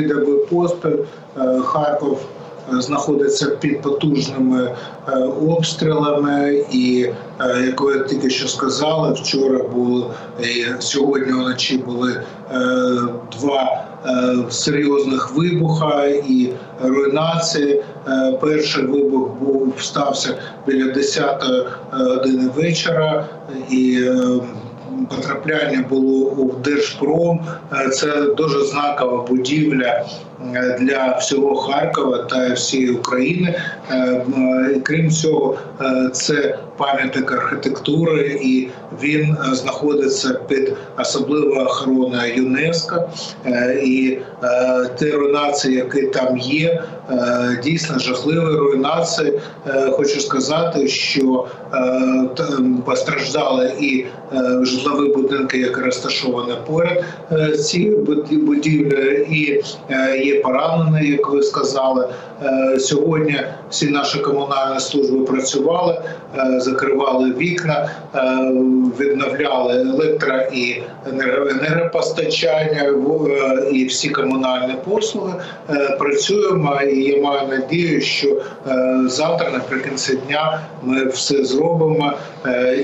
Доби поспіль е, Харків е, знаходиться під потужними е, обстрілами, і як ви тільки що сказали, вчора було і сьогодні вночі були два серйозних вибуха і руйнації. Перший вибух був стався біля 10 години вечора і. Потрапляння було у Держпром. Е, Це дуже знакова будівля е, для всього Харкова та всієї України. Е, Крім цього, це пам'ятник архітектури, і він е, знаходиться під особливою охороною ЮНЕСКО. Е, І е, ті руйнації, які там є, дійсно жахливі руйнації. Хочу сказати, що постраждали і житлові будинки, які розташовані поряд е, з цією буді- будівлею, і є поранені, як ви сказали. Сьогодні всі наші комунальні служби працювали, е, закривали вікна, е, відновляли електро і енерго- енергопостачання е, і всі комунальні послуги. Е, Працюємо, і я маю надію, що завтра, наприкінці дня, ми все зробимо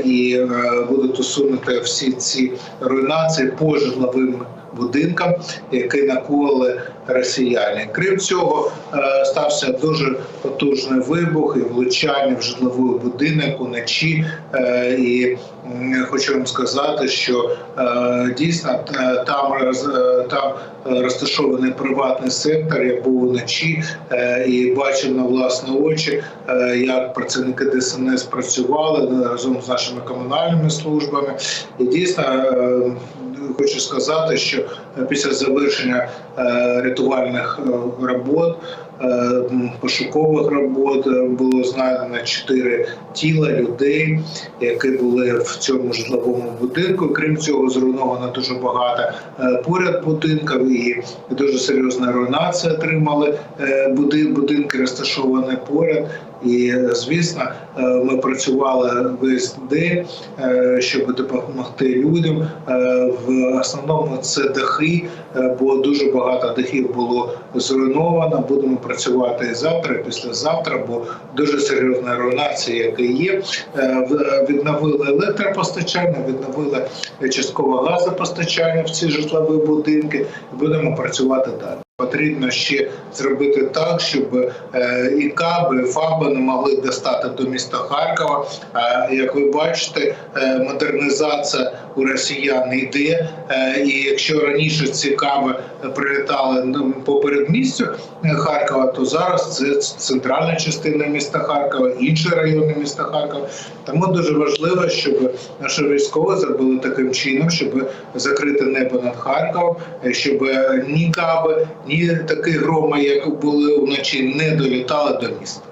і будуть усунути всі ці руйнації по житловим будинкам, які накоїли росіяни. Крім цього, е, стався дуже потужний вибух і влучання в житловий будинок уночі. Е, І хочу вам сказати, що е, дійсно там там розташований приватний сектор. Я був уночі і бачив на власні очі, як працівники ДСНС працювали разом з нашими комунальними службами. І дійсно хочу сказати, що е, після завершення е, рятувальних е, робот. Пошукових робот було знайдено чотири тіла людей, які були в цьому житловому будинку. Крім цього, зруйновано дуже багато поряд будинків і дуже серйозна руйнація отримали будинки, розташовані поряд. І звісно, е, ми працювали весь день, щоб допомогти людям. Е, В основному це дахи, е, бо дуже багато дахів було зруйновано. Будемо працювати завтра, і післязавтра, бо дуже серйозна руйнація, яка є. Відновили електропостачання, відновили частково газопостачання в ці житлові будинки. Будемо працювати далі. Потрібно ще зробити так, щоб е, і каби, і фаби не могли достати до міста Харкова. А як ви бачите, е, модернізація у росіян йде. Е, І якщо раніше ці каби прилітали по передмістю Харкова, то зараз це центральна частина міста Харкова, інші райони міста Харкова. Тому дуже важливо, щоб наші військові зробили таким чином, щоб закрити небо над Харковом, щоб ні каби, ні такі громи, як були вночі, не долітали до міста.